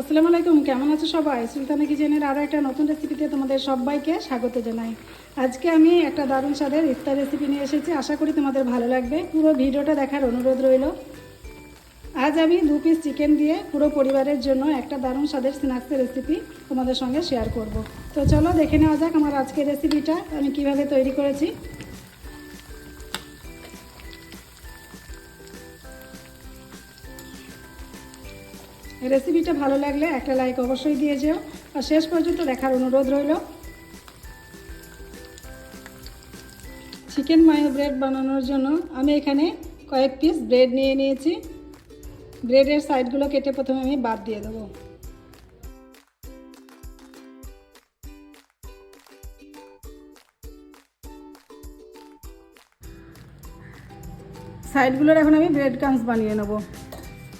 আসসালামু আলাইকুম, কেমন আছো সবাই? সুলতানা কিচেনের আরও একটা নতুন রেসিপিতে তোমাদের সবাইকে স্বাগত জানাই। আজকে আমি একটা দারুণ স্বাদের ইফতার রেসিপি নিয়ে এসেছি, আশা করি তোমাদের ভালো লাগবে। পুরো ভিডিওটা দেখার অনুরোধ রইল। আজ আমি দু পিস চিকেন দিয়ে পুরো পরিবারের জন্য একটা দারুণ স্বাদের স্ন্যাক্সের রেসিপি তোমাদের সঙ্গে শেয়ার করব। তো চলো দেখে নেওয়া যাক আমার আজকের রেসিপিটা আমি কীভাবে তৈরি করেছি। রেসিপিটা ভালো লাগলে একটা লাইক অবশ্যই দিয়ে যেও। আর শেষ পর্যন্ত দেখার অনুরোধ রইল। চিকেন মায়ো ব্রেড বানানোর জন্য আমি এখানে কয়েক পিস ব্রেড নিয়ে নিয়েছি। ব্রেডের সাইডগুলো কেটে প্রথমে আমি বাদ দিয়ে দেবো। সাইডগুলোর এখন আমি ব্রেড ক্রামস বানিয়ে নেব।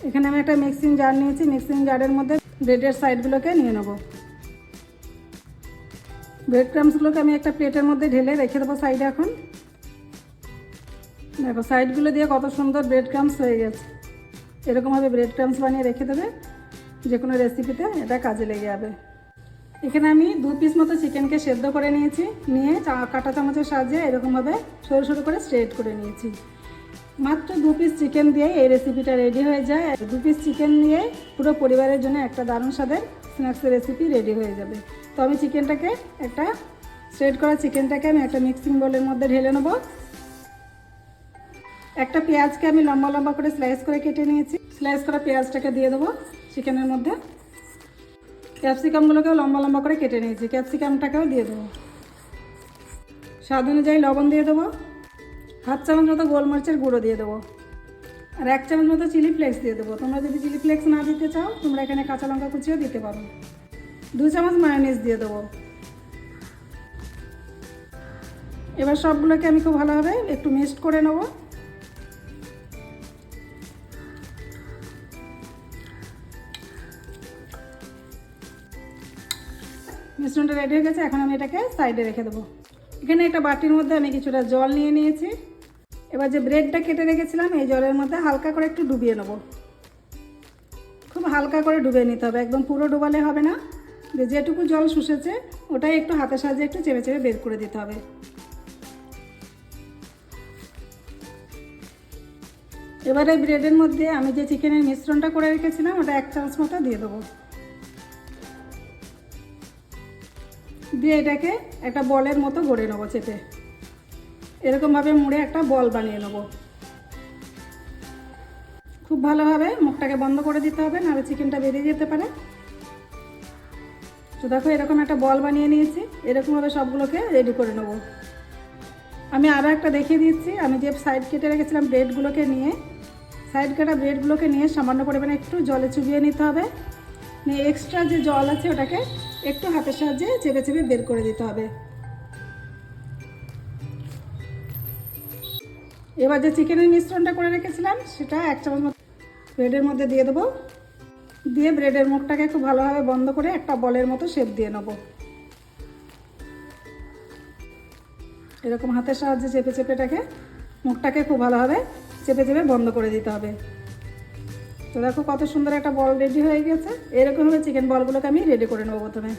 এখানে আমি একটা মিক্সিং জার নিয়েছি। মিক্সিং জারের মধ্যে ব্রেডের সাইডগুলোকে নিয়ে নেব। ব্রেড ক্রামসগুলোকে আমি একটা প্লেটের মধ্যে ঢেলে রেখে দেবো সাইডে এখন। দেখো সাইডগুলো দিয়ে কত সুন্দর ব্রেড ক্রামস হয়ে গেছে। এরকমভাবে ব্রেড ক্রামস বানিয়ে রেখে দেবে। যে কোনো রেসিপিতে এটা কাজে লেগে যাবে। এখানে আমি দু পিস মতো চিকেনকে সেদ্ধ করে নিয়েছি। নিয়ে কাঁটা চামচের সাহায্যে এরকমভাবে সরু সরু করে স্ট্রেট করে নিয়েছি। মাত্র দু পিস চিকেন দিয়ে এই রেসিপিটা রেডি হয়ে যায়। দু পিস চিকেন নিয়ে পুরো পরিবারের জন্য একটা দারুণ স্বাদের স্ন্যাক্সের রেসিপি রেডি হয়ে যাবে। তো আমি চিকেনটাকে একটা স্ট্রেট করা চিকেনটাকে আমি একটা মিক্সিং বোলের মধ্যে ঢেলে নেব। একটা পেঁয়াজকে আমি লম্বা লম্বা করে স্লাইস করে কেটে নিয়েছি। স্লাইস করা পেঁয়াজটাকে দিয়ে দেবো চিকেনের মধ্যে। ক্যাপসিকামগুলোকেও লম্বা লম্বা করে কেটে নিয়েছি। ক্যাপসিকামটাকেও দিয়ে দেবো। স্বাদ অনুযায়ী লবণ দিয়ে দেবো। হাফ চামচ মতো গোলমরিচের গুঁড়ো দিয়ে দেবো। আর এক চামচ মতো চিলি ফ্লেক্স দিয়ে দেবো। তোমরা যদি চিলি ফ্লেক্স না দিতে চাও, তোমরা এখানে কাঁচা লঙ্কা কুচিও দিতে পারো। দু চামচ মায়োনিজ দিয়ে দেবো। এবার সবগুলোকে আমি খুব ভালোভাবে একটু মিক্সড করে নেব। মিশ্রণটা রেডি হয়ে গেছে, এখন আমি এটাকে সাইডে রেখে দেবো। এখানে একটা বাটির মধ্যে আমি কিছুটা জল নিয়ে নিয়েছি। এবার যে ব্রেডটা কেটে রেখেছিলাম, এই জলের মধ্যে হালকা করে একটু ডুবিয়ে নেব। খুব হালকা করে ডুবিয়ে নিতে হবে, একদম পুরো ডুবালে হবে না। যে যেটুকু জল শুষেছে, ওটাই একটু হাতের সাহায্যে একটু চেপে চেপে বের করে দিতে হবে। এবারে ব্রেডের মধ্যে আমি যে চিকেনের মিশ্রণটা করে রেখেছিলাম, ওটা এক চামচ মতো দিয়ে দেবো। দিয়ে এটাকে একটা বলের মতো গড়ে নেব চেপে। এরকমভাবে মুড়ে একটা বল বানিয়ে নেব। খুব ভালোভাবে মুখটাকে বন্ধ করে দিতে হবে, নাহলে চিকেনটা বেরিয়ে যেতে পারে। তো দেখো এরকম একটা বল বানিয়ে নিয়েছি, এরকমভাবে সবগুলোকে রেডি করে নেব। আমি আরও একটা দেখিয়ে দিচ্ছি, আমি যে সাইড কেটে রেখেছিলাম ব্রেডগুলোকে নিয়ে সাইড কাটা ব্রেডগুলোকে নিয়ে সামান্য পরিমাণে একটু জলে চুবিয়ে নিতে হবে। নিয়ে এক্সট্রা যে জল আছে ওটাকে একটু হাতের সাহায্যে চেপে চেপে বের করে দিতে হবে। এবার যে চিকেনের মিশ্রণটা করে রেখেছিলাম, সেটা এক চামচ মতো ব্রেডের মধ্যে দিয়ে দেবো। দিয়ে ব্রেডের মুখটাকে খুব ভালোভাবে বন্ধ করে একটা বলের মতো শেপ দিয়ে নেব। এরকম হাতের সাহায্যে চেপে চেপে এটাকে, মুখটাকে খুব ভালোভাবে চেপে চেপে বন্ধ করে দিতে হবে। তো দেখো কত সুন্দর একটা বল রেডি হয়ে গেছে। এরকমভাবে চিকেন বলগুলোকে আমি রেডি করে নেব প্রথমে।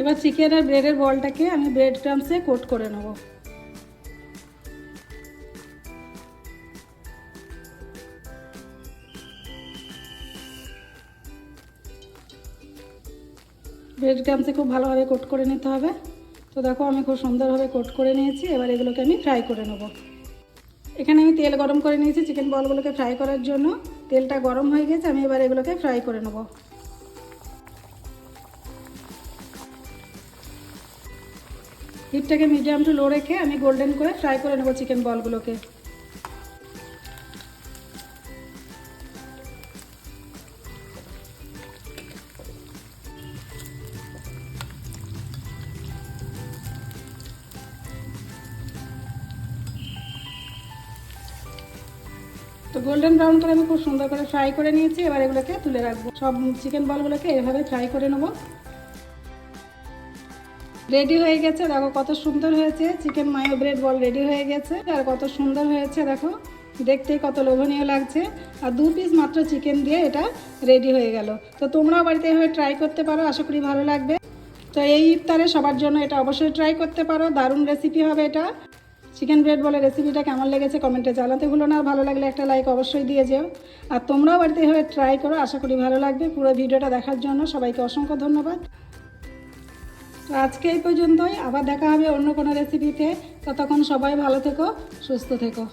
এবার চিকেন আর ব্রেডের বলটাকে আমি ব্রেড ক্রামসে কোট করে নেব। ব্রেড ক্রামসে খুব ভালোভাবে কোট করে নিতে হবে। তো দেখো, আমি খুব সুন্দরভাবে কোট করে নিয়েছি। এবার এগুলোকে আমি ফ্রাই করে নেব। এখানে আমি তেল গরম করে নিয়েছি চিকেন বলগুলোকে ফ্রাই করার জন্য। তেলটা গরম হয়ে গেছে, আমি এবার এগুলোকে ফ্রাই করে নেব। হিটটাকে মিডিয়াম টু লো রেখে আমি গোল্ডেন করে ফ্রাই করে নেব চিকেন বলগুলোকে। তো গোল্ডেন ব্রাউন করে আমি খুব সুন্দর করে ফ্রাই করে নিয়েছি, এবার এগুলোকে তুলে রাখব। সব চিকেন বলগুলোকে এভাবে ফ্রাই করে নেব। রেডি হয়ে গেছে, দেখো কত সুন্দর হয়েছে chicken mayo bread ball ready হয়ে গেছে, আর কত সুন্দর হয়েছে, দেখো। দেখতেই কত লোভনীয় লাগছে। আর দু পিস মাত্র চিকেন দিয়ে এটা রেডি হয়ে গেল। তো তোমরাও বাড়িতে এভাবে ট্রাই করতে পারো, আশা করি ভালো লাগবে। তো এই ইফতারে সবার জন্য এটা অবশ্যই ট্রাই করতে পারো, দারুণ রেসিপি হবে এটা। চিকেন ব্রেড বলে রেসিপিটা কেমন লেগেছে কমেন্টে জানাতে ভুলো না। ভালো লাগলে একটা লাইক অবশ্যই দিয়ে যেও। আর তোমরাও বাড়িতে এভাবে ট্রাই করো, আশা করি ভালো লাগবে পুরো ভিডিওটা দেখার জন্য। সবাইকে অসংখ্য ধন্যবাদ। তো আজকে এই পর্যন্তই, আবার দেখা হবে অন্য কোনো রেসিপিতে ততক্ষণ সবাই ভালো থেকো, সুস্থ থেকো।